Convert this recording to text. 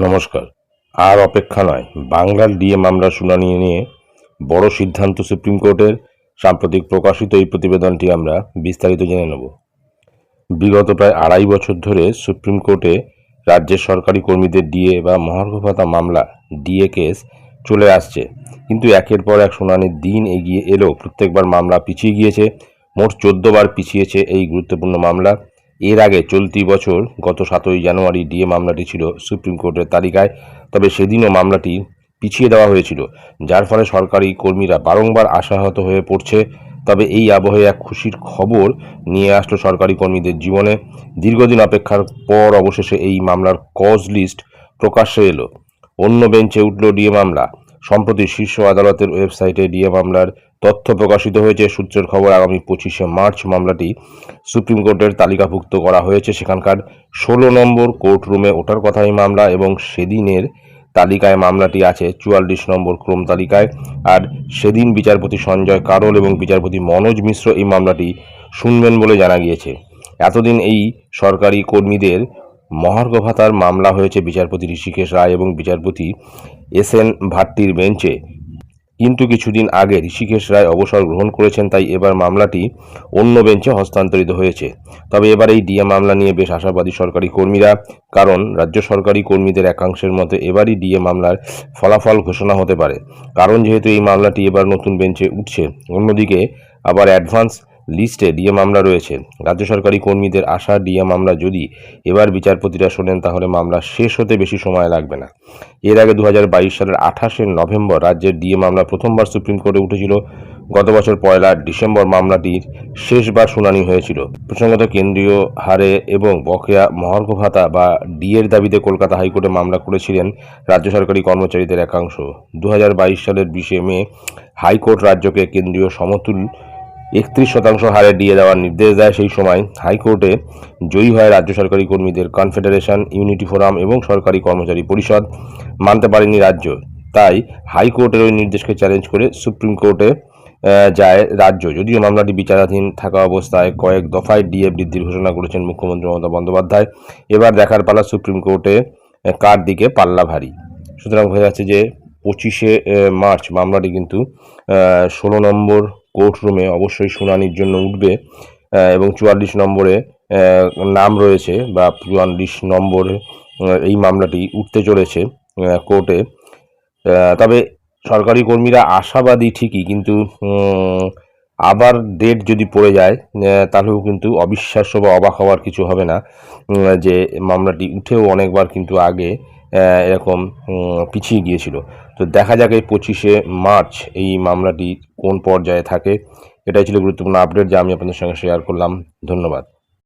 নমস্কার। আর অপেক্ষা নয়, বাংলার ডিএ মামলার শুনানি নিয়ে বড় সিদ্ধান্ত সুপ্রিম কোর্টের সাম্প্রতিক প্রকাশিত এই প্রতিবেদনটি আমরা বিস্তারিত জেনে নেব। বিগত প্রায় আড়াই বছর ধরে সুপ্রিম কোর্টে রাজ্যের সরকারি কর্মীদের ডিএ বা মহার্ঘ ভাতা মামলা, ডিএ কেস চলে আসছে। কিন্তু একের পর এক শুনানির দিন এগিয়ে এলেও প্রত্যেকবার মামলা পিছিয়ে গিয়েছে। মোট চোদ্দ বার পিছিয়েছে এই গুরুত্বপূর্ণ মামলা। এর আগে চলতি বছর গত সাতই জানুয়ারি ডিএ মামলাটি ছিল সুপ্রিম কোর্টের তালিকায়, তবে সেদিনও মামলাটি পিছিয়ে দেওয়া হয়েছিল, যার ফলে সরকারি কর্মীরা বারংবার আশাহত হয়ে পড়ছে। তবে এই আবহে এক খুশির খবর নিয়ে আসলো সরকারি কর্মীদের জীবনে। দীর্ঘদিন অপেক্ষার পর অবশেষে এই মামলার কজ লিস্ট প্রকাশ্যে এলো। অন্য বেঞ্চে উঠল ডিএ মামলা। সম্প্রতি শীর্ষ আদালতের ওয়েবসাইটে ডিএ মামলার তথ্য প্রকাশিত হয়েছে। সূত্রের খবর, আগামী পঁচিশে মার্চ মামলাটি সুপ্রিম কোর্টের তালিকাভুক্ত করা হয়েছে। সেখানকার ষোলো নম্বর কোর্ট রুমে ওঠার কথা এই মামলা এবং সেদিনের তালিকায় মামলাটি আছে। চুয়াল্লিশ নম্বর ক্রম তালিকায়। আর সেদিন বিচারপতি সঞ্জয় কারোল এবং বিচারপতি মনোজ মিশ্র এই মামলাটি শুনবেন বলে জানা গিয়েছে। এতদিন এই সরকারি কর্মীদের মহার্ঘ ভাতার মামলা হয়েছে বিচারপতি ঋষিকেশ রায় এবং বিচারপতি এস এন ভাট্টির বেঞ্চে। কিন্তু কিছুদিন আগে ঋষিকেশ রায় অবসর গ্রহণ করেছেন, তাই এবার মামলাটি অন্য বেঞ্চে হস্তান্তরিত হয়েছে। তবে এবার এই ডিএ মামলা নিয়ে বেশ আশাবাদী সরকারি কর্মীরা, কারণ রাজ্য সরকারি কর্মীদের একাংশের মতে এবারই ডিএ মামলার ফলাফল ঘোষণা হতে পারে। কারণ যেহেতু এই মামলাটি এবার নতুন বেঞ্চে উঠছে, অন্যদিকে আবার অ্যাডভান্স লিস্টে ডিএ মামলা রয়েছে। রাজ্য সরকারি কর্মীদের আশা, ডিএ মামলা যদি এবার বিচারপতিরা শোনেন, তাহলে মামলা শেষ হতে বেশি সময় লাগবে না। এর আগে দু হাজার বাইশ সালের আঠাশে নভেম্বর রাজ্যের ডিএ মামলা প্রথমবার সুপ্রিম কোর্টে উঠেছিল। গত বছর পয়লা ডিসেম্বর মামলাটির শেষবার শুনানি হয়েছিল। প্রসঙ্গত কেন্দ্রীয় হারে এবং বকেয়া মহার্ঘ ভাতা বা ডিএর দাবিতে কলকাতা হাইকোর্টে মামলা করেছিলেন রাজ্য সরকারি কর্মচারীদের একাংশ। দু হাজার বাইশ সালের বিশে মে হাইকোর্ট রাজ্যকে কেন্দ্রীয় সমতুল একত্রিশ শতাংশ হারে ডিএ দেওয়ার নির্দেশ দেয় সেই সময় হাইকোর্টে জয়ী হয় রাজ্য সরকারি কর্মীদের কনফেডারেশন, ইউনিটি ফোরাম এবং সরকারি কর্মচারী পরিষদ। মানতে পারেনি রাজ্য। তাই হাইকোর্টের ওই নির্দেশকে চ্যালেঞ্জ করে সুপ্রিম কোর্টে যায় রাজ্য। যদিও মামলাটি বিচারাধীন থাকা অবস্থায় কয়েক দফায় ডিএ বৃদ্ধির ঘোষণা করেছেন মুখ্যমন্ত্রী মমতা বন্দ্যোপাধ্যায়। এবার দেখার পালা সুপ্রিম কোর্টে কার দিকে পাল্লা ভারী সুতরাং বোঝা যাচ্ছে যে পঁচিশে মার্চ মামলাটি কিন্তু ষোলো নম্বর কোর্ট রুমে অবশ্যই শুনানির জন্য উঠবে এবং চুয়াল্লিশ নম্বরে নাম রয়েছে বা চুয়াল্লিশ নম্বরে এই মামলাটি উঠতে চলেছে কোর্টে। তবে সরকারি কর্মীরা আশাবাদী ঠিকই কিন্তু আবার ডেট যদি পড়ে যায় তাহলেও কিন্তু অবিশ্বাস্য বা অবাক হওয়ার কিছু হবে না যে মামলাটি উঠেও অনেকবার কিন্তু আগে এরকম পিছিয়ে গিয়েছিল। তো দেখা যাক এই পঁচিশে মার্চ এই মামলাটি কোন পর্যায়ে থাকে। এটাই ছিল গুরুত্বপূর্ণ আপডেট যা আমি আপনাদের সঙ্গে শেয়ার করলাম। ধন্যবাদ।